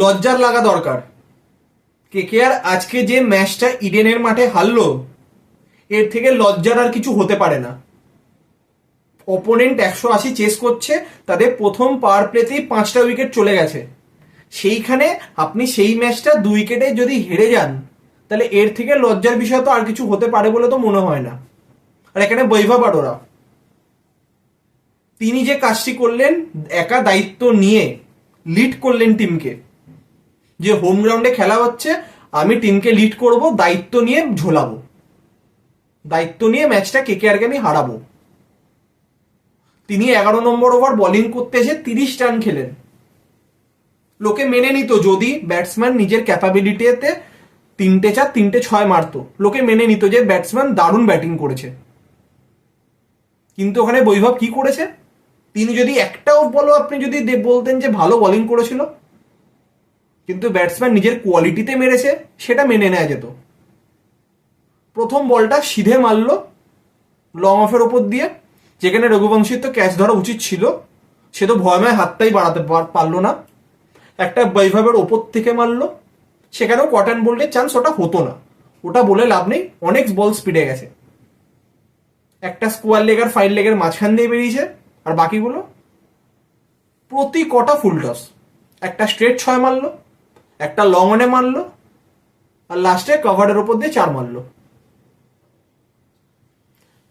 লজ্জার লাগা দরকার। কেকেআর আজকে যে ম্যাচটা ইডেনের মাঠে হারলো, এর থেকে লজ্জার আর কিছু হতে পারে না। অপোনেন্ট একশো আশি চেস করছে, তাদের প্রথম পাওয়ার প্লেতেই পাঁচটা উইকেট চলে গেছে। সেইখানে আপনি সেই ম্যাচটা দুই উইকেটে যদি হেরে যান, তাহলে এর থেকে লজ্জার বিষয় তো আর কিছু হতে পারে বলে তো মনে হয় না। আর এখানে বৈভব আরোরা। তিনি যে কাজটি করলেন, একা দায়িত্ব নিয়ে লিড করলেন টিমকে যে হোম গ্রাউন্ডে খেলা হচ্ছে, আমি টিমকে লিড করব, দায়িত্ব নিয়ে ঝোলাবো। দায়িত্ব নিয়ে ম্যাচটা কেকেআরকে আমি হারাবো। তিনি এগারো নম্বর ওভার বোলিং করতে এসে তিরিশ রান খেলেন। লোকে মেনে নিত, যদি ব্যাটসম্যান নিজের ক্যাপাবিলিটিতে তিনটে চার, তিনটে ছয় মারতো, লোকে মেনে নিত যে ব্যাটসম্যান দারুণ ব্যাটিং করেছে। কিন্তু ওখানে বৈভব কি করেছে? তিনি যদি একটাও বলো আপনি যদি বলতেন যে ভালো বোলিং করেছিল কিন্তু ব্যাটসম্যান নিজের কোয়ালিটিতে মেরেছে, সেটা মেনে নেওয়া যেত। প্রথম বলটা সিধে মারলো লং অফের ওপর দিয়ে, যেখানে রঘুবংশীর তো ক্যাচ ধরা উচিত ছিল, সে তো ভয়ময় হাতটাই বাড়াতে পারল না। একটা বৈভবের ওপর থেকে মারলো, সেখানেও কটন বোল্টের চান্স ওটা হতো না। ওটা বলে লাভ নেই, অনেক বল স্পিডে গেছে। একটা স্কোয়ার লেগ আর ফাইভ লেগের মাঝখান দিয়ে বেরিয়েছে, আর বাকিগুলো? প্রতি কটা ফুল টস একটা স্ট্রেট ছয় মারলো একটা লং অনে মারলো, আর লাস্টে কভারের ওপর দিয়ে চার মারলো।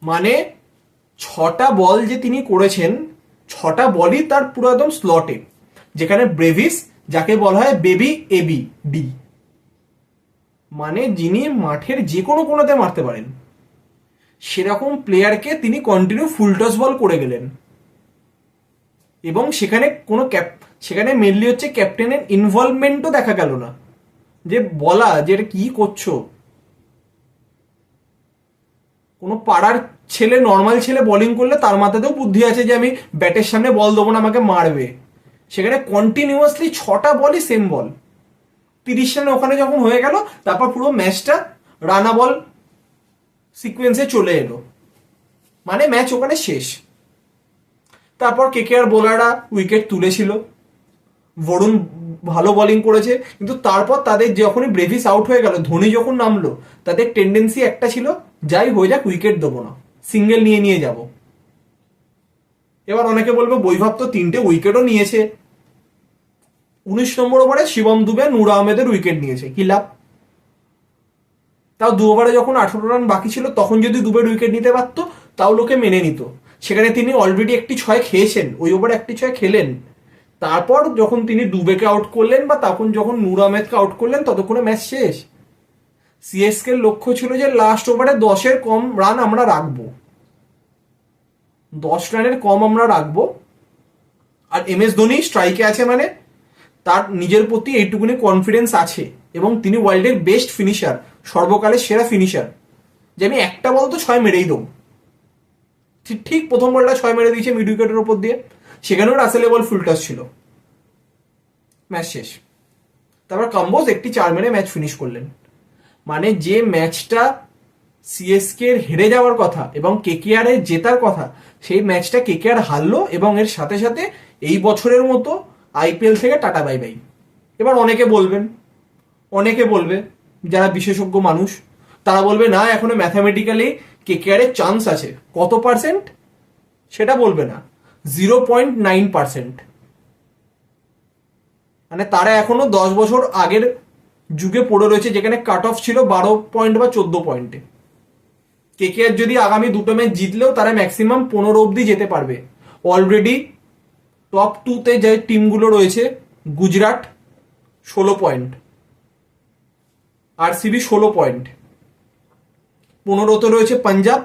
মানে ছটা বল যে তিনি করেছেন, ছটা বলই তার পুরো একদম স্লটে যেখানে ব্রেভিস যাকে বলা হয় বেবি এবি ডি মানে যিনি মাঠের যে কোনো কোনাতে মারতে পারেন। সেরকম প্লেয়ারকে তিনি কন্টিনিউ ফুল টস বল করে গেলেন। এবং সেখানে কোনো ক্যাপ সেখানে মেনলি হচ্ছে ক্যাপ্টেনের ইনভলভমেন্টও দেখা গেল না। যে বলা, যে এটা কি করছ? কোনো পাড়ার ছেলে নর্মাল ছেলে বোলিং করলে তার মাথাতেও বুদ্ধি আছে যে আমি ব্যাটের সামনে বল দেবো না, আমাকে মারবে। সেখানে কন্টিনিউয়াসলি ছটা বলই সেম বল তিরিশ রানে ওখানে যখন হয়ে গেল, তারপর পুরো ম্যাচটা রানা বল সিকোয়েন্সে চলে এলো। মানে ম্যাচ ওখানে শেষ। তারপর কেকেআর বোলাররা উইকেট তুলেছিল। বরুণ ভালো বোলিং করেছে, কিন্তু তারপর তাদের যখনই ব্রেভিস আউট হয়ে গেল, ধোনি যখন নামলো, তাদের টেন্ডেন্সি একটা ছিল, যাই হয়ে যাক উইকেট দেবো না সিঙ্গেল নিয়ে নিয়ে যাব। এবার অনেকে বলবে, বৈভব তো তিনটে উইকেটও নিয়েছে। উনিশ নম্বর ওভারে শিবম দুবে, নূর আহমেদের উইকেট নিয়েছে, কি লাভ? তাও দু ওভারে যখন আঠারো রান বাকি ছিল, তখন যদি দুবের উইকেট নিতে পারতো, তাও লোকে মেনে নিত। সেখানে তিনি অলরেডি একটি ছয় খেয়েছেন, ওই ওভারে একটি ছয় খেলেন। তারপর যখন তিনি দুবেকে আউট করলেন বা তখন যখন নূর আহমেদকে আউট করলেন, ততক্ষণে ম্যাচ শেষ। সিএসকে লক্ষ্য ছিল যে লাস্ট ওভারে দশের কম রান আমরা রাখব। দশ রানের কম আমরা রাখব। আর এম এস ধোনি স্ট্রাইকে আছে মানে তার নিজের প্রতি এইটুকুনি কনফিডেন্স আছে এবং তিনি ওয়ার্ল্ডের বেস্ট ফিনিশার সর্বকালের সেরা ফিনিশার যে আমি একটা বল তো ছয় মেরেই দেবো। ঠিক- ঠিক প্রথম বলটা ছয় মেরে দিয়েছে মিড উইকেটের ওপর দিয়ে। সেখানেও রাসেলে বল ফুল টাচ ছিল। ম্যাচ শেষ। তারপর কম্বোজ একটি চার মেরে ম্যাচ ফিনিশ করলেন। মানে যে ম্যাচটা সিএসকে এর হেরে যাওয়ার কথা এবং কেকেআর এর জেতার কথা, সেই ম্যাচটা কেকেআর হারলো এবং এর সাথে সাথে এই বছরের মতো আইপিএল থেকে টাটা বাই বাই এবার অনেকে বলবেন, অনেকে বলবে, যারা বিশেষজ্ঞ মানুষ, তারা বলবে, না, এখনও ম্যাথামেটিক্যালি কেকেআর এর চান্স আছে। কত পার্সেন্ট সেটা বলবে না। জিরো পয়েন্ট নাইন পার্সেন্ট মানে তারা এখনও দশ বছর আগের যুগে পড়ে রয়েছে, যেখানে কাট অফ ছিল বারো পয়েন্ট বা চোদ্দ পয়েন্টে কেকেআর যদি আগামী দুটো ম্যাচ জিতলেও তারা ম্যাক্সিমাম পনেরো অবধি যেতে পারবে। অলরেডি টপ টুতে যে টিমগুলো রয়েছে, গুজরাট ষোলো পয়েন্ট আরসিবি ষোলো পয়েন্ট পনেরোতে রয়েছে পাঞ্জাব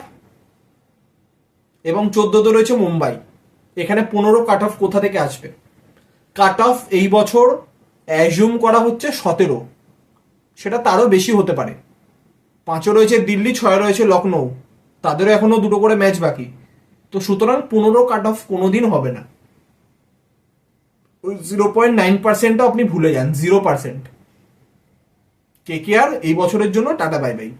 এবং চোদ্দতে রয়েছে মুম্বাই। এখানে পনেরো কাট অফ কোথা থেকে আসবে? কাট অফ এই বছর অ্যাজুম করা হচ্ছে সতেরো। সেটা তারও বেশি হতে পারে। পাঁচও রয়েছে দিল্লি, ছয় রয়েছে লখনৌ তাদেরও এখনও দুটো করে ম্যাচ বাকি। তো সুতরাং পনেরো কাট অফ কোনোদিন হবে না। জিরো পয়েন্ট নাইন পার্সেন্টও আপনি ভুলে যান জিরো পার্সেন্ট কেকেআর এই বছরের জন্য টাটা বাই বাই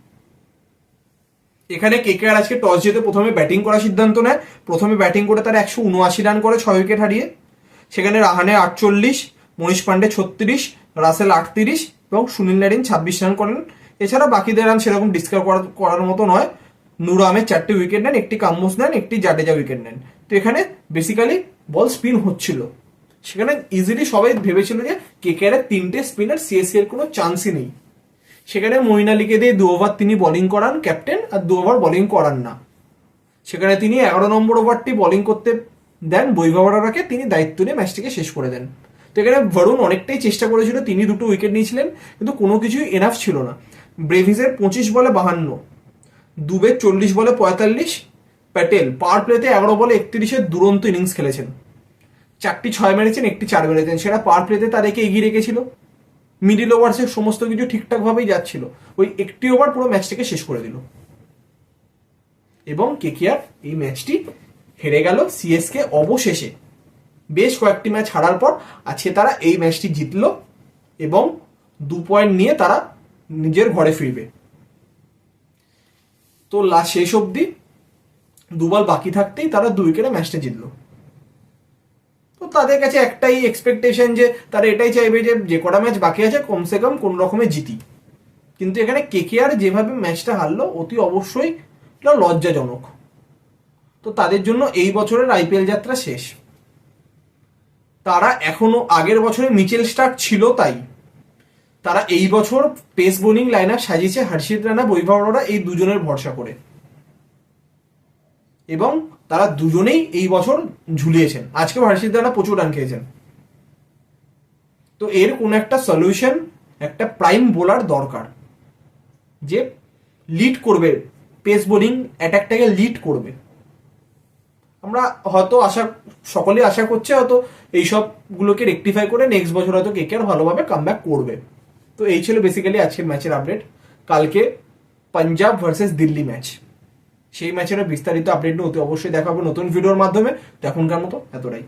এখানে কেকেআর আজকে টস জিতে প্রথমে ব্যাটিং করার সিদ্ধান্ত নেয়। প্রথমে ব্যাটিং করে তারা একশো উনআশি রান করে, ছয় উইকেট হারিয়ে। সেখানে রাহানে আটচল্লিশ, মনীষ পান্ডে ছত্রিশ, রাসেল আটত্রিশ এবং সুনীল নারিন ছাব্বিশ রান করেন। এছাড়া বাকিদের রান সেরকম ডিসকাস করার মতো নয়। নুর আহমেদ চারটে উইকেট নেন, একটি কাম্মুস নেন, একটি জাডেজা উইকেট নেন। তো এখানে বেসিক্যালি বল স্পিন হচ্ছিল। সেখানে ইজিলি সবাই ভেবেছিল যে কেকেআর এর তিনটে স্পিনার সিএসসি এর কোনো চান্সই নেই। সেখানে মইন আলীকে দিয়ে দু ওভার তিনি বোলিং করান ক্যাপ্টেন আর দু ওভার বোলিং করান না। সেখানে তিনি এগারো নম্বর ওভারটি বোলিং করতে দেন বৈভবরাকে তিনি দায়িত্ব নিয়ে ম্যাচটিকে শেষ করে দেন। তো এখানে বরুণ অনেকটাই চেষ্টা করেছিল, তিনি দুটো উইকেট নিয়েছিলেন, কিন্তু কোনো কিছুই এনাফ ছিল না। ব্রেভিসের পঁচিশ বলে বাহান্ন, দুবে চল্লিশ বলে পঁয়তাল্লিশ, প্যাটেল পাওয়ার প্লেতে এগারো বলে একত্রিশের দুরন্ত ইনিংস খেলেছেন। চারটি ছয় মেরেছেন, একটি চার মেরেছেন, সেটা পাওয়ার প্লেতে তাদেরকে এগিয়ে রেখেছিল। মিডিল ওভার্সে সমস্ত কিছু ঠিকঠাকভাবেই যাচ্ছিল। ওই একটি ওভার পুরো ম্যাচটাকে শেষ করে দিল। এবং কেকিআর এই ম্যাচটি হেরে গেল সিএসকে অবশেষে। বেশ কয়েকটি ম্যাচ হারার পর আজকে তারা এই ম্যাচটি জিতলো এবং দু পয়েন্ট নিয়ে তারা নিজের ঘরে ফিরবে। তো শেষ অবধি দুবার বাকি থাকতেই তারা দুই উইকেটে ম্যাচটা জিতলো। তাদের কাছে একটাই এক্সপেকটেশন যে তারা এটাই চাইবে যে যে কটা ম্যাচ বাকি আছে, কমসে কম কোন রকমে জিতি। কিন্তু এখানে কেকেআর যেভাবে ম্যাচটা হারলো, অতি অবশ্যই লজ্জাজনক। তো তাদের জন্য এই বছরের আইপিএল যাত্রা শেষ। তারা এখনও আগের বছরে মিচেল স্টার্ক ছিল তাই। তারা এই বছর পেস বোলিং লাইন আপ সাজিয়েছে হর্ষিত রানা, বৈভব এই দুজনের ভরসা করে। এবং তারা দুজনেই এই বছর ঝুলিয়েছেন। আজকে হর্ষিত রানা প্রচুর রান খেয়েছেন। তো এর কোন একটা সলিউশন একটা প্রাইম বোলার দরকার, যে লিড করবে পেস বোলিং অ্যাটাকটাকে লিড করবে। আমরা হয়তো আশা সকলেই আশা করছে হয়তো এইসবগুলোকে রেকটিফাই করে নেক্সট বছর হয়তো কেকেআর ভালোভাবে কামব্যাক করবে। তো এই ছিল বেসিক্যালি আজকের ম্যাচের আপডেট কালকে পাঞ্জাব ভার্সেস দিল্লি ম্যাচ সেই ম্যাচেরও বিস্তারিত আপডেট নিয়ে অবশ্যই দেখাবো নতুন ভিডিওর মাধ্যমে। তো এখনকার মতো এতটাই।